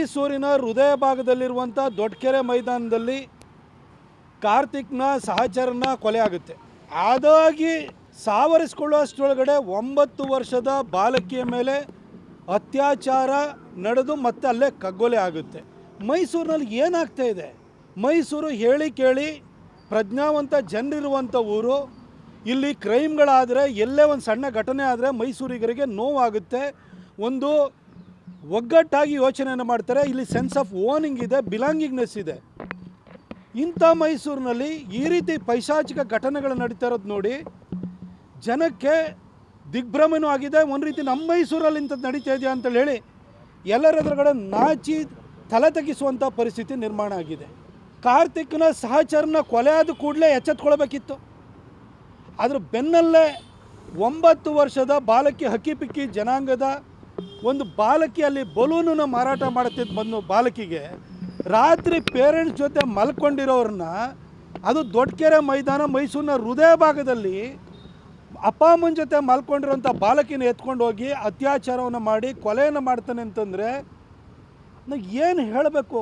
ಮೈಸೂರಿನ ಹೃದಯ ಭಾಗದಲ್ಲಿರುವಂಥ ದೊಡ್ಡಕೆರೆ ಮೈದಾನದಲ್ಲಿ ಕಾರ್ತಿಕ್ನ ಸಹಚರನ ಕೊಲೆ ಆಗುತ್ತೆ. ಅದಾಗಿ ಸಾವರಿಸ್ಕೊಳ್ಳುವಷ್ಟರೊಳಗಡೆ ಒಂಬತ್ತು ವರ್ಷದ ಬಾಲಕಿಯ ಮೇಲೆ ಅತ್ಯಾಚಾರ ನಡೆದು ಮತ್ತೆ ಅಲ್ಲೇ ಕಗ್ಗೊಲೆ ಆಗುತ್ತೆ. ಮೈಸೂರಿನಲ್ಲಿ ಏನಾಗ್ತಾ ಇದೆ? ಮೈಸೂರು ಹೇಳಿ ಕೇಳಿ ಪ್ರಜ್ಞಾವಂತ ಜನರಿರುವಂಥ ಊರು. ಇಲ್ಲಿ ಕ್ರೈಮ್ಗಳಾದರೆ ಎಲ್ಲೇ ಒಂದು ಸಣ್ಣ ಘಟನೆ ಆದರೆ ಮೈಸೂರಿಗರಿಗೆ ನೋವಾಗುತ್ತೆ. ಒಂದು ಒಗ್ಗಟ್ಟಾಗಿ ಯೋಚನೆಯನ್ನು ಮಾಡ್ತಾರೆ. ಇಲ್ಲಿ ಸೆನ್ಸ್ ಆಫ್ ಓನಿಂಗ್ ಇದೆ ಬಿಲಾಂಗಿಂಗ್ನೆಸ್ ಇದೆ. ಇಂಥ ಮೈಸೂರಿನಲ್ಲಿ ಈ ರೀತಿ ಪೈಶಾಚಿಕ ಘಟನೆಗಳು ನಡೀತಾ ಇರೋದು ನೋಡಿ, ಜನಕ್ಕೆ ದಿಗ್ಭ್ರಮೆನೂ ಆಗಿದೆ. ಒಂದು ರೀತಿ ನಮ್ಮ ಮೈಸೂರಲ್ಲಿ ಇಂಥದ್ದು ನಡೀತಾ ಇದೆಯಾ ಅಂತೇಳಿ ಹೇಳಿ, ಎಲ್ಲರ ಎದುರುಗಡೆ ನಾಚಿ ತಲೆ ತಗ್ಗಿಸುವಂಥ ಪರಿಸ್ಥಿತಿ ನಿರ್ಮಾಣ ಆಗಿದೆ. ಕಾರ್ತಿಕ್ನ ಸಹಚರನ ಕೊಲೆ ಆದ ಕೂಡಲೇ ಎಚ್ಚೆತ್ಕೊಳ್ಬೇಕಿತ್ತು. ಅದ್ರ ಬೆನ್ನಲ್ಲೇ ಒಂಬತ್ತು ವರ್ಷದ ಬಾಲಕಿ ಹಕ್ಕಿಪಿಕ್ಕಿ ಜನಾಂಗದ ಒಂದು ಬಾಲಕಿ ಅಲ್ಲಿ ಬಲೂನನ್ನ ಮಾರಾಟ ಮಾಡುತ್ತಿದ್ದ ಬಂದು ಬಾಲಕಿಗೆ ರಾತ್ರಿ ಪೇರೆಂಟ್ಸ್ ಜೊತೆ ಮಲ್ಕೊಂಡಿರೋರನ್ನ ಅದು ದೊಡ್ಡಕೆರೆ ಮೈದಾನ ಮೈಸೂರಿನ ಹೃದಯ ಭಾಗದಲ್ಲಿ ಅಪ್ಪ ಅಮ್ಮನ ಜೊತೆ ಮಲ್ಕೊಂಡಿರೋಂಥ ಬಾಲಕಿನ ಎತ್ಕೊಂಡು ಹೋಗಿ ಅತ್ಯಾಚಾರವನ್ನು ಮಾಡಿ ಕೊಲೆಯನ್ನು ಮಾಡ್ತಾನೆ ಅಂತಂದರೆ ಏನು ಹೇಳಬೇಕು?